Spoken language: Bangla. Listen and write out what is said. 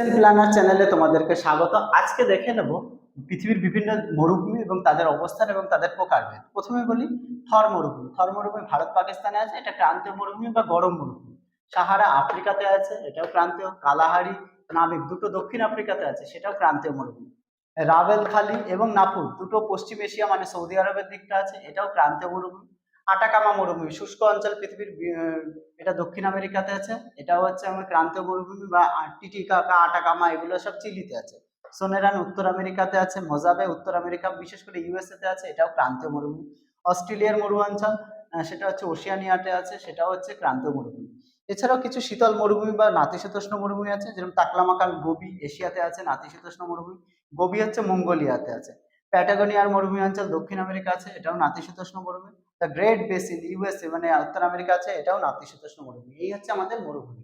এসএন প্ল্যানার চ্যানেলে তোমাদেরকে স্বাগত। আজকে দেখে নেব পৃথিবীর বিভিন্ন মরুভূমি এবং তাদের অবস্থান এবং তাদের প্রকারভেদ। প্রথমে বলি থর মরুভূমি। থর মরুভূমি ভারত, পাকিস্তানে আছে, এটা ক্রান্তীয় মরুভূমি বা গরম মরুভূমি। সাহারা আফ্রিকাতে আছে, এটাও ক্রান্তীয়। কালাহারি নাবিক দুটো দক্ষিণ আফ্রিকাতে আছে, সেটাও ক্রান্তীয় মরুভূমি। রাভেল খালি এবং নাপুর দুটো পশ্চিম এশিয়া মানে সৌদি আরবের দিকটা আছে, এটাও ক্রান্তীয় মরুভূমি। আটাকামা মরুভূমি, শুষ্ক অঞ্চল পৃথিবীর এটা দক্ষিণ আমেরিকাতে আছে, এটাও হচ্ছে আমার ক্রান্তীয় মরুভূমি বা টিটিকাকা আটাকামা, এগুলো সব চিলিতে আছে। সোনেরান উত্তর আমেরিকাতে আছে, মোজাবে উত্তর আমেরিকা, বিশেষ করে ইউএসএ তে আছে, এটাও ক্রান্তীয় মরুভূমি। অস্ট্রেলিয়ার মরু অঞ্চল সেটা হচ্ছে ওশিয়ানিয়াতে আছে, সেটাও হচ্ছে ক্রান্তীয় মরুভূমি। এছাড়াও কিছু শীতল মরুভূমি বা নাতিশীতোষ্ণ মরুভূমি আছে, যেরকম তাকলামাকাল গোবি এশিয়াতে আছে, নাতিশীতোষ্ণ মরুভূমি। গোবি হচ্ছে মঙ্গোলিয়াতে আছে। প্যাটাগোনিয়ার মরুভূমি অঞ্চল দক্ষিণ আমেরিকা আছে, এটাও নাতিশীতোষ্ণ মরুভূমি। দ্য গ্রেট বেসিন ইউএসএ মানে উত্তর আমেরিকা আছে, এটাও নাতিশীতোষ্ণ মরুভূমি। এই হচ্ছে আমাদের মরুভূমি।